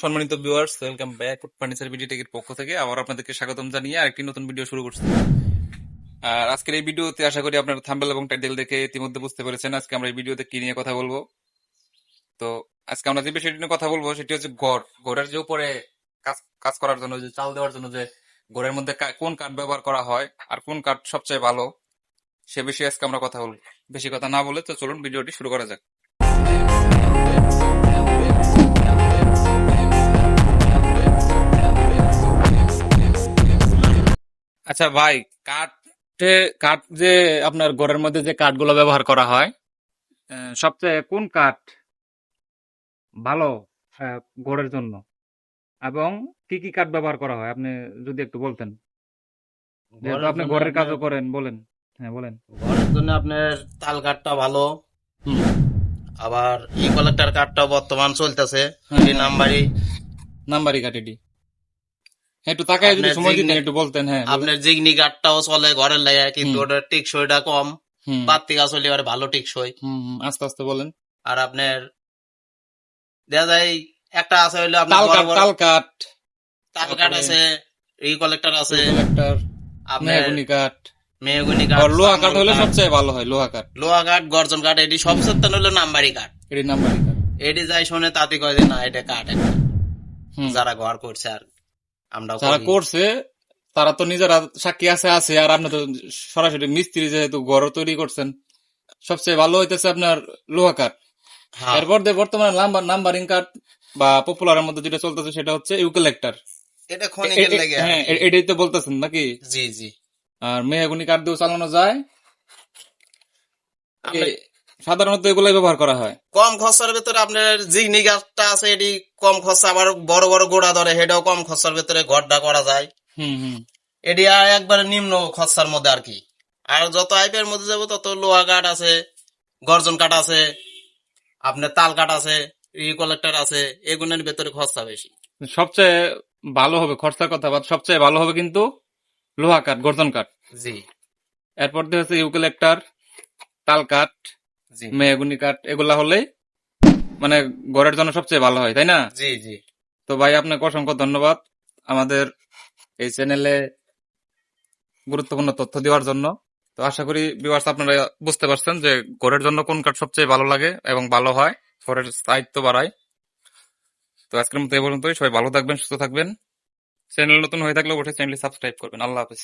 সম্মানিত viewers welcome back furniture video টেকের পক্ষ থেকে। আবার আপনাদেরকে স্বাগতম জানিয়ে আরেকটি নতুন ভিডিও শুরু করছি। আর আজকের এই ভিডিওতে আশা করি আপনারা থাম্বেল এবং টাইটেল দেখে ইতিমধ্যে বুঝতে পেরেছেন আজকে আমরা এই ভিডিওতে কি নিয়ে কথা বলব। তো আজকে আমরা যে বিষয়টি নিয়ে কথা বলব সেটি হচ্ছে ঘর। ঘরের যে উপরে কাজ কাজ করার জন্য, যে চাল দেওয়ার জন্য যে ঘরের মধ্যে কোন কাঠ ব্যবহার করা হয় আর কোন কাঠ সবচেয়ে ভালো, সে বিষয়ে আজকে আমরা কথা বলব। বেশি কথা না বলে তো চলুন ভিডিওটি শুরু করা যাক। আচ্ছা ভাই কাঠে কাঠ যে আপনার ঘরের মধ্যে যে কাঠগুলো ব্যবহার করা হয় সবচেয়ে কোন কাঠ ভালো ঘরের জন্য? এবং কি কি কাঠ ব্যবহার করা হয়? আপনি যদি একটু বলতেন। যেহেতু আপনি ঘরের কাজও করেন বলেন। হ্যাঁ বলেন। ঘরের জন্য আপনার তাল কাঠটা ভালো। আবার ই কালেক্টর কাঠটা বর্তমান চলতেছে। হ্যাঁ। নাম্বারি নাম্বারই। নাম্বারই কাঠ এটি। হ্যাঁ, একটু তাকায় যদি সময় দিতেন একটু বলতেন হ্যাঁ আপনার জিগনি চলে ঘরের লাগে কিন্তু। ওটার টিকসইটা কম। বাত্তি গাছ হলে এবার ভালো টিকসই। আস্তে আস্তে বলেন। আর আপনার দেখা যায় একটা আছে হইল আপনার তাল কাঠ তাল কাঠ। আছে ই কালেক্টর আছে। কালেক্টর আপনার কাঠ। মেহগুনি কাঠ আর লোহা কাঠ হলে সবচেয়ে ভালো হয় লোহা কাঠ। লোহা কাঠ গর্জন কাঠ এটি সবচেয়ে হলো নাম্বারি কাঠ। এটি নাম্বারই কাঠ। এটি যাই শোনে তাতে কয় যে না এটা কাঠ একটা। যারা ঘর করছে আর আমরা যারা করছে তারা তো নিজেরা সাক্ষী আছে আছে আর আপনি তো সরাসরি মিস্ত্রি যেহেতু ঘর তৈরি করছেন সবচেয়ে ভালো হইতেছে আপনার লোহা কাঠ। হ্যাঁ। এরপর দিয়ে বর্তমানে নাম্বার নাম্বারিং কাঠ বা পপুলারের মধ্যে যেটা চলতেছে সেটা হচ্ছে ইউকেলেক্টার এটা খনিকের লেগে হ্যাঁ এটাই তো বলতেছেন নাকি? জি জি। আর মেহগুনি কাঠ দিয়েও চালানো যায়। সাধারণত এগুলাই ব্যবহার করা হয়। কম খরচার ভেতরে আপনার জিগনি গাছটা আছে এটি কম খরচা আবার বড় বড় গোড়া ধরে সেটাও কম খরচার ভেতরে ঘরটা করা যায়। হুম হুম। এটি আর একবারে নিম্ন খরচার মধ্যে আর কি। আর যত আইপের মধ্যে যাব তত লোহা কাঠ আছে গর্জন কাঠ আছে আপনার তাল কাঠ আছে ই কালেক্টর আছে এগুলোর ভেতরে খরচা বেশি। সবচেয়ে ভালো হবে খরচার কথা বাদ সবচেয়ে ভালো হবে কিন্তু লোহা কাঠ গর্জন কাঠ। জি। এরপর দিয়ে হচ্ছে ইউকেলেক্টার তাল কাঠ মেহগুনি কাঠ এগুলা হলেই মানে ঘরের জন্য সবচেয়ে ভালো হয় তাই না? জি জি। তো ভাই আপনাকে অসংখ্য ধন্যবাদ আমাদের এই চ্যানেলে গুরুত্বপূর্ণ তথ্য দেওয়ার জন্য। তো আশা করি ভিউয়ার্স আপনারা বুঝতে পারছেন যে ঘরের জন্য কোন কাঠ সবচেয়ে ভালো লাগে এবং ভালো হয় ঘরের স্থায়িত্ব বাড়ায়। তো আজকের মতো এই পর্যন্তই। সবাই ভালো থাকবেন সুস্থ থাকবেন। চ্যানেল নতুন হয়ে থাকলে অবশ্যই চ্যানেলটি সাবস্ক্রাইব করবেন। আল্লাহ হাফিজ।